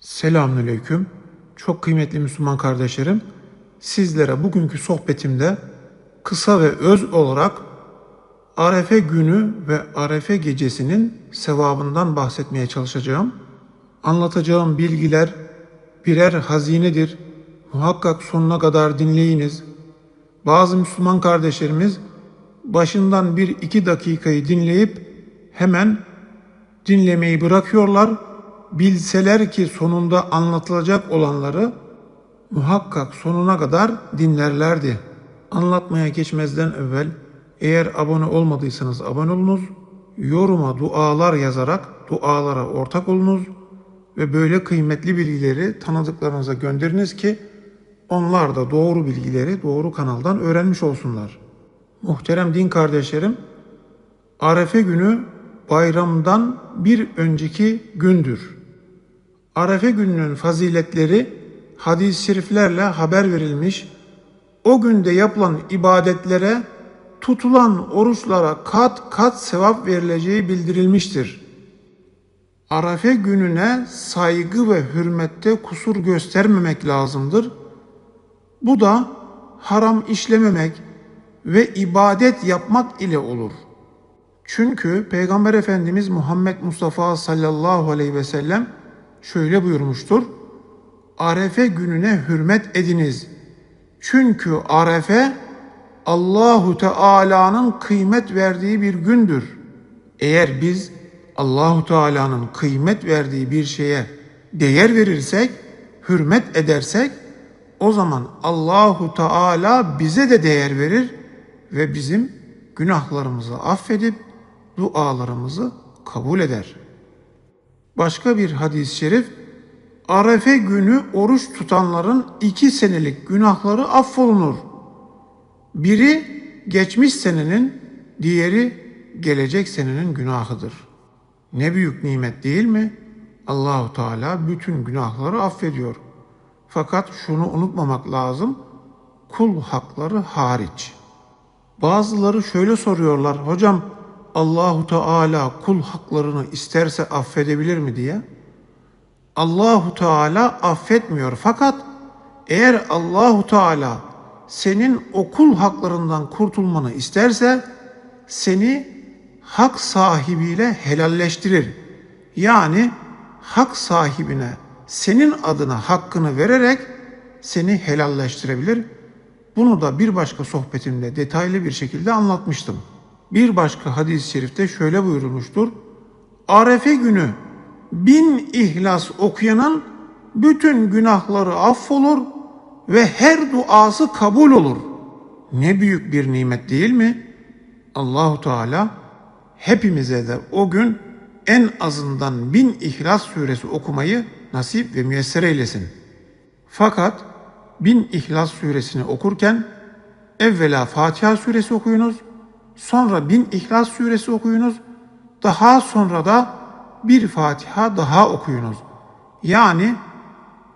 Selamünaleyküm. Çok kıymetli Müslüman kardeşlerim. Sizlere bugünkü sohbetimde kısa ve öz olarak Arefe günü ve Arefe gecesinin sevabından bahsetmeye çalışacağım. Anlatacağım bilgiler birer hazinedir. Muhakkak sonuna kadar dinleyiniz. Bazı Müslüman kardeşlerimiz başından bir iki dakikayı dinleyip hemen dinlemeyi bırakıyorlar. Bilseler ki sonunda anlatılacak olanları muhakkak sonuna kadar dinlerlerdi. Anlatmaya geçmezden evvel eğer abone olmadıysanız abone olunuz. Yoruma dualar yazarak dualara ortak olunuz ve böyle kıymetli bilgileri tanıdıklarınıza gönderiniz ki onlar da doğru bilgileri doğru kanaldan öğrenmiş olsunlar. Muhterem din kardeşlerim, Arefe günü bayramdan bir önceki gündür. Arefe gününün faziletleri hadis-i şeriflerle haber verilmiş. O günde yapılan ibadetlere, tutulan oruçlara kat kat sevap verileceği bildirilmiştir. Arefe gününe saygı ve hürmette kusur göstermemek lazımdır. Bu da haram işlememek ve ibadet yapmak ile olur. Çünkü Peygamber Efendimiz Muhammed Mustafa sallallahu aleyhi ve sellem şöyle buyurmuştur. Arefe gününe hürmet ediniz. Çünkü Arefe Allahu Teala'nın kıymet verdiği bir gündür. Eğer biz Allahu Teala'nın kıymet verdiği bir şeye değer verirsek, hürmet edersek o zaman Allahu Teala bize de değer verir ve bizim günahlarımızı affedip dualarımızı kabul eder. Başka bir hadis-i şerif Arefe günü oruç tutanların iki senelik günahları affolunur. Biri geçmiş senenin, diğeri gelecek senenin günahıdır. Ne büyük nimet değil mi? Allahu Teala bütün günahları affediyor. Fakat şunu unutmamak lazım. Kul hakları hariç. Bazıları şöyle soruyorlar. Hocam Allahu Teala kul haklarını isterse affedebilir mi diye. Allahu Teala affetmiyor fakat eğer Allahu Teala senin o kul haklarından kurtulmanı isterse seni hak sahibiyle helalleştirir. Yani hak sahibine senin adına hakkını vererek seni helalleştirebilir. Bunu da bir başka sohbetimde detaylı bir şekilde anlatmıştım. Bir başka hadis-i şerifte şöyle buyurulmuştur. Arefe günü bin ihlas okuyanın bütün günahları affolur ve her duası kabul olur. Ne büyük bir nimet değil mi? Allahu Teala hepimize de o gün en azından bin İhlas suresi okumayı nasip ve müyesser eylesin. Fakat bin İhlas suresini okurken evvela Fatiha suresi okuyunuz, sonra bin İhlas suresi okuyunuz, daha sonra da bir Fatiha daha okuyunuz. Yani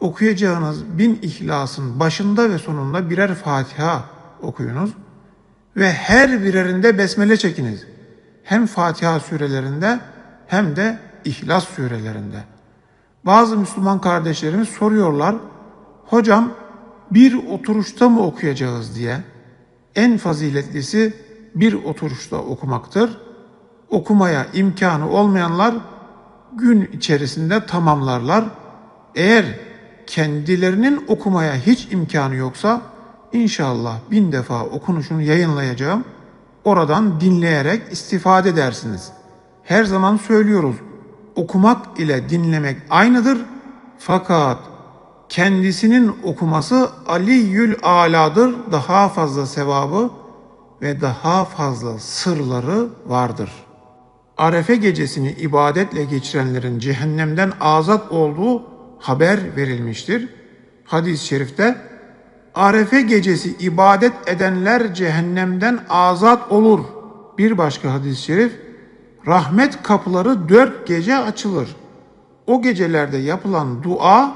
okuyacağınız bin İhlas'ın başında ve sonunda birer Fatiha okuyunuz ve her birerinde besmele çekiniz. Hem Fatiha surelerinde hem de İhlas surelerinde. Bazı Müslüman kardeşlerimiz soruyorlar, hocam bir oturuşta mı okuyacağız diye. En faziletlisi bir oturuşta okumaktır. Okumaya imkanı olmayanlar gün içerisinde tamamlarlar. Eğer kendilerinin okumaya hiç imkanı yoksa inşallah bin defa okunuşunu yayınlayacağım. Oradan dinleyerek istifade edersiniz. Her zaman söylüyoruz. Okumak ile dinlemek aynıdır. Fakat kendisinin okuması Aliyyül Ala'dır. Daha fazla sevabı ve daha fazla sırları vardır. Arefe gecesini ibadetle geçirenlerin cehennemden azat olduğu haber verilmiştir. Hadis-i şerifte Arefe gecesi ibadet edenler cehennemden azat olur. Bir başka hadis-i şerif rahmet kapıları dört gece açılır. O gecelerde yapılan dua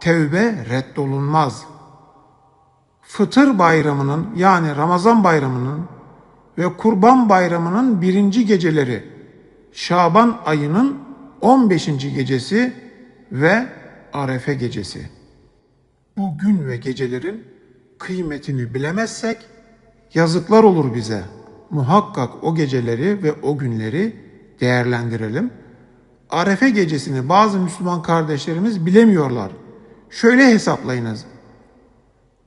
tevbe reddolunmaz. Fıtır bayramının yani Ramazan bayramının ve Kurban bayramının birinci geceleri Şaban ayının 15. gecesi ve Arefe gecesi. Bu gün ve gecelerin kıymetini bilemezsek yazıklar olur bize. Muhakkak o geceleri ve o günleri değerlendirelim. Arefe gecesini bazı Müslüman kardeşlerimiz bilemiyorlar. Şöyle hesaplayınız.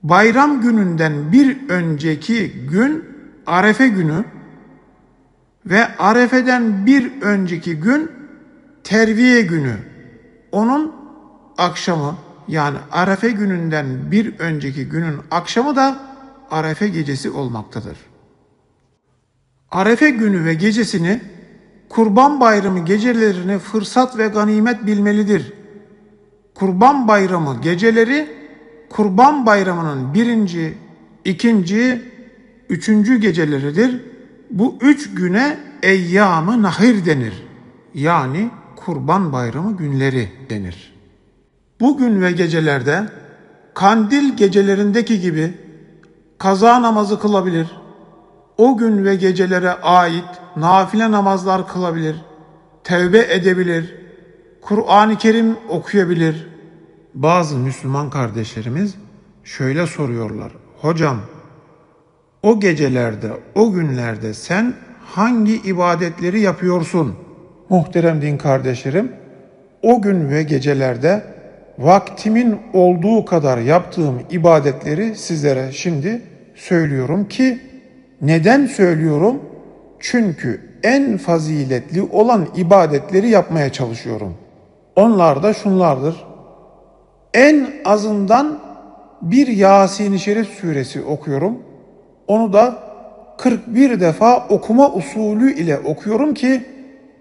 Bayram gününden bir önceki gün Arefe günü ve Arefe'den bir önceki gün Terviye günü. Onun akşamı yani Arefe gününden bir önceki günün akşamı da Arefe gecesi olmaktadır. Arefe günü ve gecesini Kurban Bayramı gecelerini fırsat ve ganimet bilmelidir. Kurban Bayramı geceleri Kurban Bayramı'nın birinci, ikinci, üçüncü geceleridir. Bu üç güne eyyamı nahir denir. Yani Kurban Bayramı günleri denir. Bu gün ve gecelerde kandil gecelerindeki gibi kaza namazı kılabilir. O gün ve gecelere ait nafile namazlar kılabilir. Tevbe edebilir. Kur'an-ı Kerim okuyabilir. Bazı Müslüman kardeşlerimiz şöyle soruyorlar. Hocam o gecelerde, o günlerde sen hangi ibadetleri yapıyorsun? Muhterem din kardeşlerim, o gün ve gecelerde vaktimin olduğu kadar yaptığım ibadetleri sizlere şimdi söylüyorum ki neden söylüyorum? Çünkü en faziletli olan ibadetleri yapmaya çalışıyorum. Onlar da şunlardır. En azından bir Yasin-i Şerif suresi okuyorum. Onu da 41 defa okuma usulü ile okuyorum ki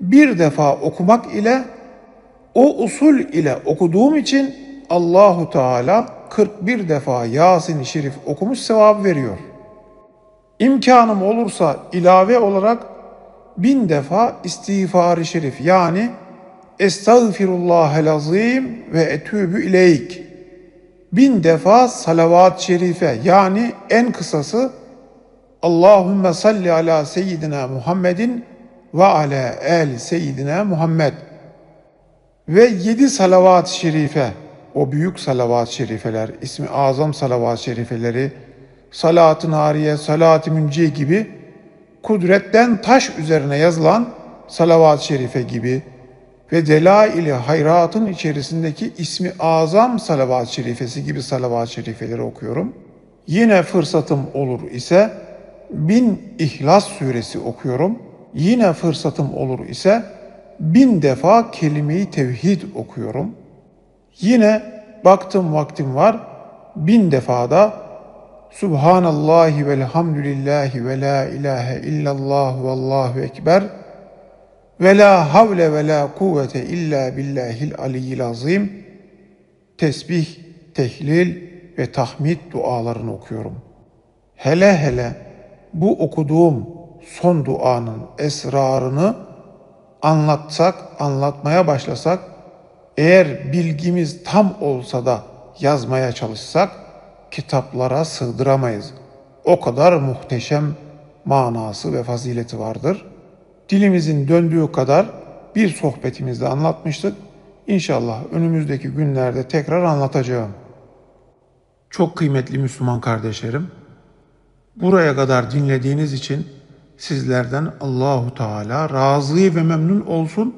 bir defa okumak ile o usul ile okuduğum için Allahu Teala 41 defa Yasin-i Şerif okumuş sevap veriyor. İmkanım olursa ilave olarak bin defa istiğfar-ı şerif yani Estağfirullahel azim ve etübü ileyk. Bin defa salavat-ı şerife yani en kısası Allahümme salli ala seyyidina Muhammedin ve ala el seyyidina Muhammed. Ve yedi salavat-ı şerife, o büyük salavat-ı şerifeler, ismi azam salavat-ı şerifeleri, salat-ı nariye, salat-ı münciye gibi kudretten taş üzerine yazılan salavat-ı şerife gibi ve delail-i hayratın içerisindeki ismi azam salavat-ı şerifesi gibi salavat-ı şerifeleri okuyorum. Yine fırsatım olur ise bin İhlas suresi okuyorum. Yine fırsatım olur ise bin defa kelime-i tevhid okuyorum. Yine baktım vaktim var bin defa da Subhanallahi velhamdülillahi ve la ilahe illallah ve allahu ekber ve la havle ve la kuvvete illa billahil aliyyil azim tesbih, tehlil ve tahmid dualarını okuyorum. Hele hele bu okuduğum son duanın esrarını anlatsak, anlatmaya başlasak, eğer bilgimiz tam olsa da yazmaya çalışsak, kitaplara sığdıramayız. O kadar muhteşem manası ve fazileti vardır. Dilimizin döndüğü kadar bir sohbetimizde anlatmıştık. İnşallah önümüzdeki günlerde tekrar anlatacağım. Çok kıymetli Müslüman kardeşlerim, buraya kadar dinlediğiniz için sizlerden Allahu Teala razı ve memnun olsun.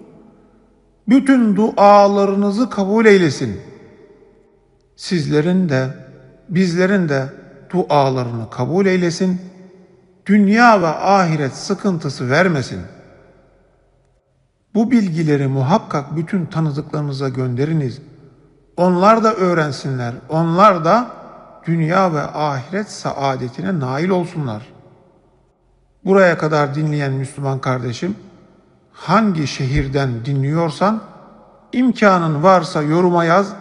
Bütün dualarınızı kabul eylesin. Sizlerin de bizlerin de dualarını kabul eylesin. Dünya ve ahiret sıkıntısı vermesin. Bu bilgileri muhakkak bütün tanıdıklarınıza gönderiniz. Onlar da öğrensinler. Onlar da dünya ve ahiret saadetine nail olsunlar. Buraya kadar dinleyen Müslüman kardeşim, hangi şehirden dinliyorsan imkanın varsa yoruma yaz.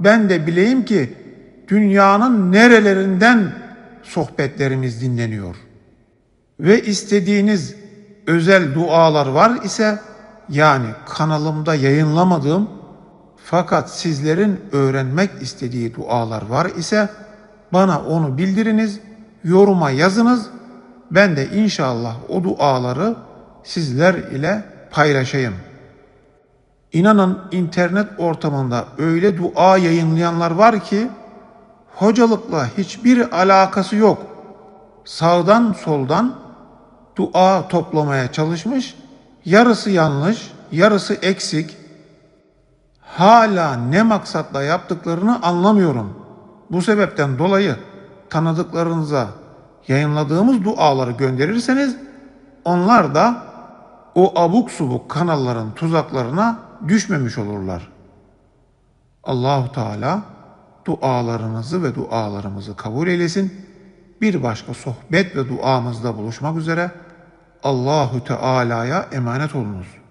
Ben de bileyim ki dünyanın nerelerinden sohbetlerimiz dinleniyor. Ve istediğiniz özel dualar var ise yani kanalımda yayınlamadığım fakat sizlerin öğrenmek istediği dualar var ise bana onu bildiriniz, yoruma yazınız. Ben de inşallah o duaları sizler ile paylaşayım. İnanın internet ortamında öyle dua yayınlayanlar var ki hocalıkla hiçbir alakası yok. Sağdan soldan dua toplamaya çalışmış. Yarısı yanlış, yarısı eksik. Hala ne maksatla yaptıklarını anlamıyorum. Bu sebepten dolayı tanıdıklarınıza yayınladığımız duaları gönderirseniz onlar da o abuk subuk kanalların tuzaklarına düşmemiş olurlar. Allahu Teala dualarınızı ve dualarımızı kabul eylesin. Bir başka sohbet ve duamızda buluşmak üzere Allahu Teala'ya emanet olunuz.